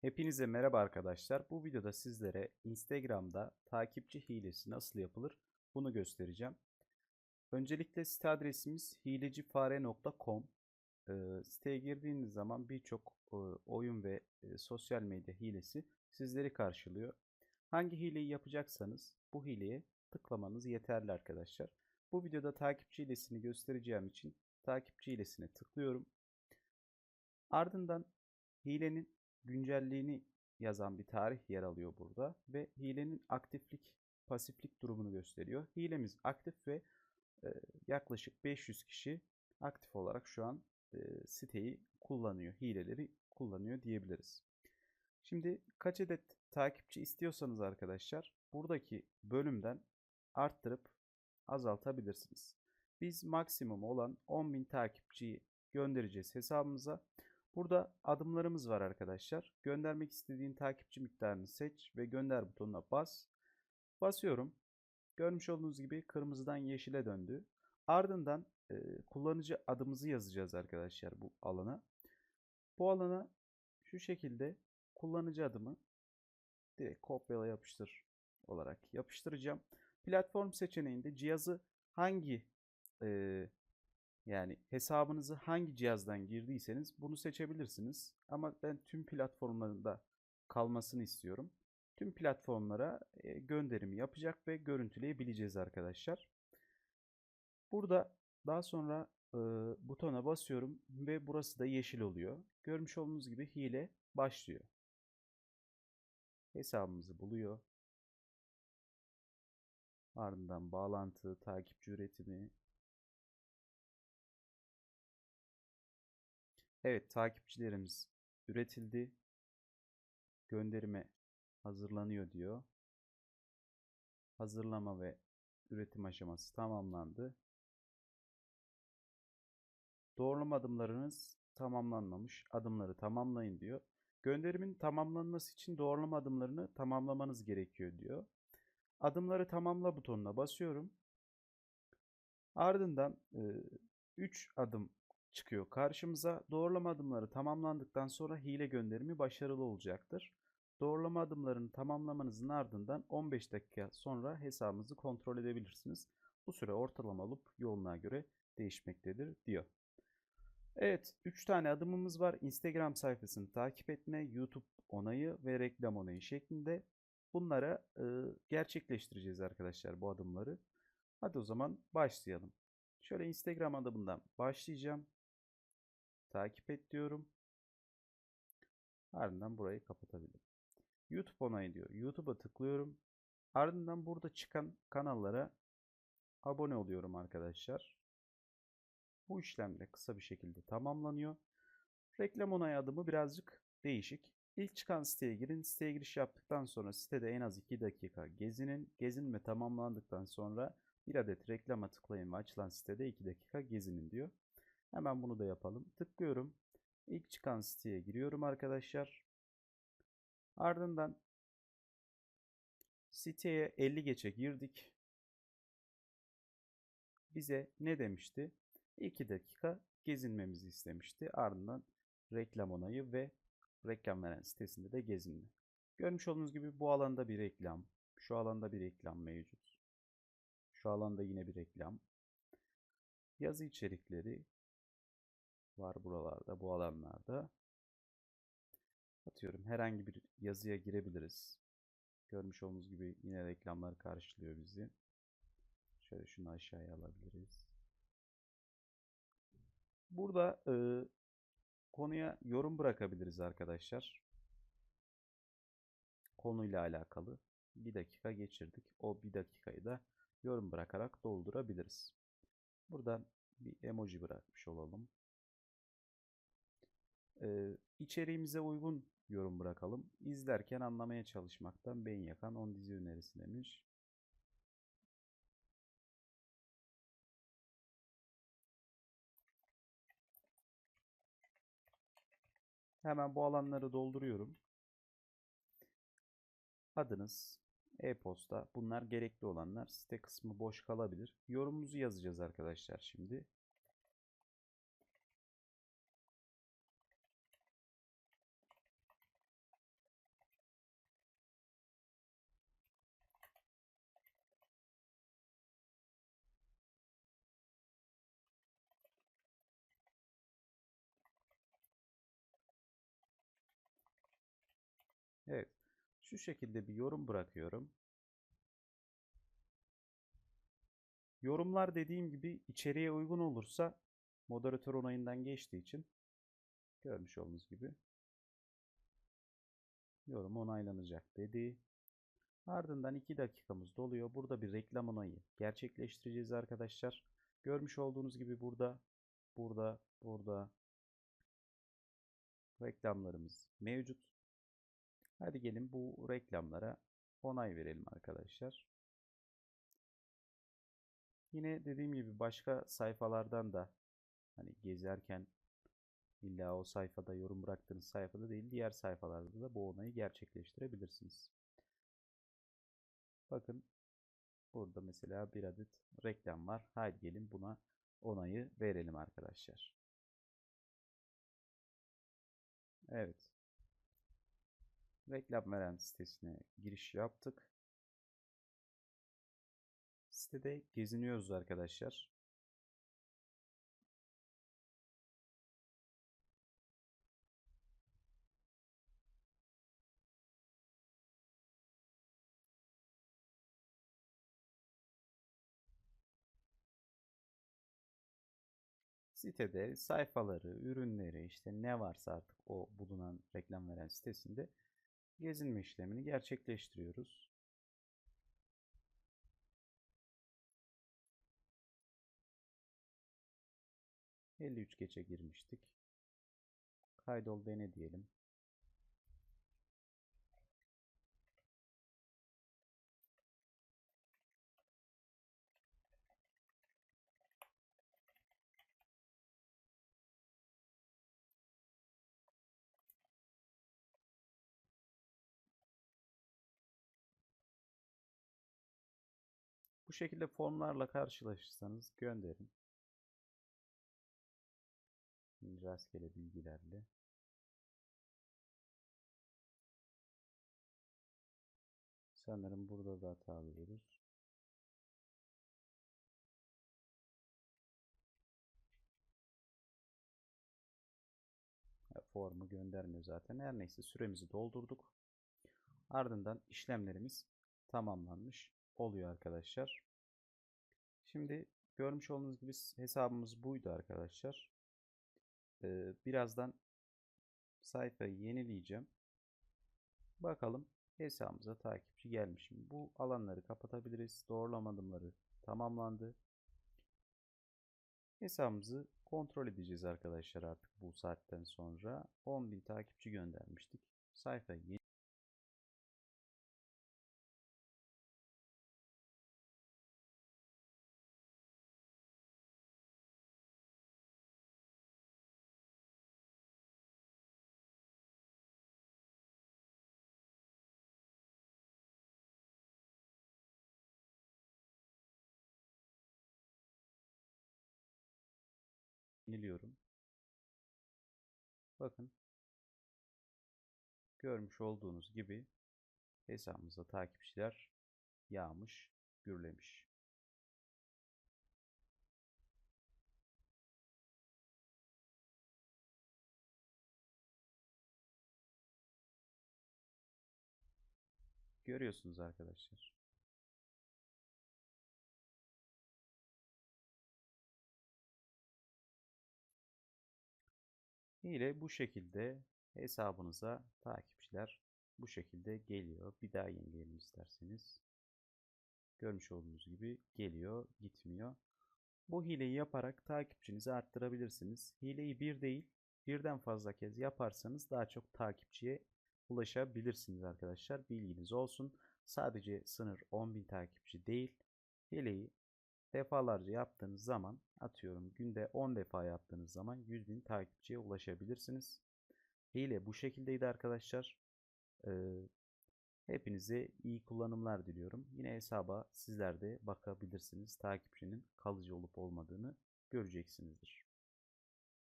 Hepinize merhaba arkadaşlar. Bu videoda sizlere Instagram'da takipçi hilesi nasıl yapılır bunu göstereceğim. Öncelikle site adresimiz hilecifare.com. Ee, siteye girdiğiniz zaman birçok e, oyun ve e, sosyal medya hilesi sizleri karşılıyor. Hangi hileyi yapacaksanız bu hileye tıklamanız yeterli arkadaşlar. Bu videoda takipçi hilesini göstereceğim için takipçi hilesine tıklıyorum. Ardından hilenin güncelliğini yazan bir tarih yer alıyor burada ve hilenin aktiflik, pasiflik durumunu gösteriyor. Hilemiz aktif ve e, yaklaşık 500 kişi aktif olarak şu an e, siteyi kullanıyor, hileleri kullanıyor diyebiliriz. Şimdi kaç adet takipçi istiyorsanız arkadaşlar buradaki bölümden arttırıp azaltabilirsiniz. Biz maksimum olan 10.000 takipçiyi göndereceğiz hesabımıza. Burada adımlarımız var arkadaşlar. Göndermek istediğin takipçi miktarını seç ve gönder butonuna bas. Basıyorum. Görmüş olduğunuz gibi kırmızıdan yeşile döndü. Ardından e, kullanıcı adımızı yazacağız arkadaşlar bu alana. Bu alana şu şekilde kullanıcı adımı direkt kopyala yapıştır olarak yapıştıracağım. Platform seçeneğinde cihazı hangi e, yani hesabınızı hangi cihazdan girdiyseniz bunu seçebilirsiniz. Ama ben tüm platformlarında kalmasını istiyorum. Tüm platformlara e, gönderimi yapacak ve görüntüleyebileceğiz arkadaşlar. Burada daha sonra e, butona basıyorum ve burası da yeşil oluyor. Görmüş olduğunuz gibi hile başlıyor. Hesabımızı buluyor. Ardından bağlantı, takipçi üretimi, Evet, takipçilerimiz üretildi. Gönderime hazırlanıyor diyor. Hazırlama ve üretim aşaması tamamlandı. Doğrulama adımlarınız tamamlanmamış. Adımları tamamlayın diyor. Gönderimin tamamlanması için doğrulama adımlarını tamamlamanız gerekiyor diyor. Adımları tamamla butonuna basıyorum. Ardından 3 adım çıkıyor karşımıza. Doğrulama adımları tamamlandıktan sonra hile gönderimi başarılı olacaktır. Doğrulama adımlarını tamamlamanızın ardından 15 dakika sonra hesabınızı kontrol edebilirsiniz. Bu süre ortalama olup yoğunluğa göre değişmektedir diyor. Evet 3 tane adımımız var. Instagram sayfasını takip etme, YouTube onayı ve reklam onayı şeklinde. Bunlara e, gerçekleştireceğiz arkadaşlar bu adımları. Hadi o zaman başlayalım. Şöyle Instagram adımından başlayacağım. Takip et diyorum. Ardından burayı kapatabilirim. YouTube onayı diyor. YouTube'a tıklıyorum. Ardından burada çıkan kanallara abone oluyorum arkadaşlar. Bu işlem de kısa bir şekilde tamamlanıyor. Reklam onay adımı birazcık değişik. İlk çıkan siteye girin. Siteye giriş yaptıktan sonra sitede en az 2 dakika gezinin. Gezinme tamamlandıktan sonra bir adet reklama tıklayın ve açılan sitede 2 dakika gezinin diyor. Hemen bunu da yapalım. Tıklıyorum. İlk çıkan siteye giriyorum arkadaşlar. Ardından siteye 50 geçe girdik. Bize ne demişti? 2 dakika gezinmemizi istemişti. Ardından reklam onayı ve reklam veren sitesinde de gezinme. Görmüş olduğunuz gibi bu alanda bir reklam, şu alanda bir reklam mevcut. Şu alanda yine bir reklam. Yazı içerikleri, var buralarda, bu alanlarda. Atıyorum herhangi bir yazıya girebiliriz. Görmüş olduğunuz gibi yine reklamlar karşılıyor bizi. Şöyle şunu aşağıya alabiliriz. Burada e, konuya yorum bırakabiliriz arkadaşlar. Konuyla alakalı bir dakika geçirdik. O bir dakikayı da yorum bırakarak doldurabiliriz. Buradan bir emoji bırakmış olalım. Ee, içeriğimize uygun yorum bırakalım. İzlerken anlamaya çalışmaktan beyin yakan 10 dizi önerisi demiş. Hemen bu alanları dolduruyorum. Adınız, e-posta bunlar gerekli olanlar. Site kısmı boş kalabilir. Yorumumuzu yazacağız arkadaşlar şimdi. Evet. Şu şekilde bir yorum bırakıyorum. Yorumlar dediğim gibi içeriğe uygun olursa moderatör onayından geçtiği için görmüş olduğunuz gibi yorum onaylanacak dedi. Ardından 2 dakikamız doluyor. Burada bir reklam onayı gerçekleştireceğiz arkadaşlar. Görmüş olduğunuz gibi burada, burada, burada reklamlarımız mevcut. Hadi gelin bu reklamlara onay verelim arkadaşlar. Yine dediğim gibi başka sayfalardan da hani gezerken illa o sayfada yorum bıraktığınız sayfada değil diğer sayfalarda da bu onayı gerçekleştirebilirsiniz. Bakın burada mesela bir adet reklam var. Haydi gelin buna onayı verelim arkadaşlar. Evet. Reklam veren sitesine giriş yaptık. Sitede geziniyoruz arkadaşlar. Sitede sayfaları, ürünleri işte ne varsa artık o bulunan reklam veren sitesinde gezinme işlemini gerçekleştiriyoruz. ...53 geçe girmiştik. Kaydol dene diyelim. Bu şekilde formlarla karşılaşırsanız gönderin. Rastgele bilgilerle. Sanırım burada da hata alıyoruz. Formu göndermiyor zaten. Her neyse süremizi doldurduk. Ardından işlemlerimiz tamamlanmış oluyor arkadaşlar. Şimdi görmüş olduğunuz gibi hesabımız buydu arkadaşlar. Ee, birazdan sayfayı yenileyeceğim. Bakalım hesabımıza takipçi gelmiş mi? Bu alanları kapatabiliriz. Doğrulama adımları tamamlandı. Hesabımızı kontrol edeceğiz arkadaşlar artık bu saatten sonra. 10.000 takipçi göndermiştik. Sayfayı yeniliyorum. Bakın görmüş olduğunuz gibi hesabımıza takipçiler yağmış, gürlemiş. Görüyorsunuz arkadaşlar. Hile bu şekilde hesabınıza takipçiler bu şekilde geliyor. Bir daha yenileyelim isterseniz. Görmüş olduğunuz gibi geliyor, gitmiyor. Bu hileyi yaparak takipçinizi arttırabilirsiniz. Hileyi bir değil, birden fazla kez yaparsanız daha çok takipçiye ulaşabilirsiniz arkadaşlar. Bilginiz olsun. Sadece sınır 10.000 takipçi değil. Hileyi defalarca yaptığınız zaman atıyorum günde 10 defa yaptığınız zaman 100.000 takipçiye ulaşabilirsiniz. Hile bu şekildeydi arkadaşlar. Ee, hepinize iyi kullanımlar diliyorum. Yine hesaba sizler de bakabilirsiniz. Takipçinin kalıcı olup olmadığını göreceksinizdir.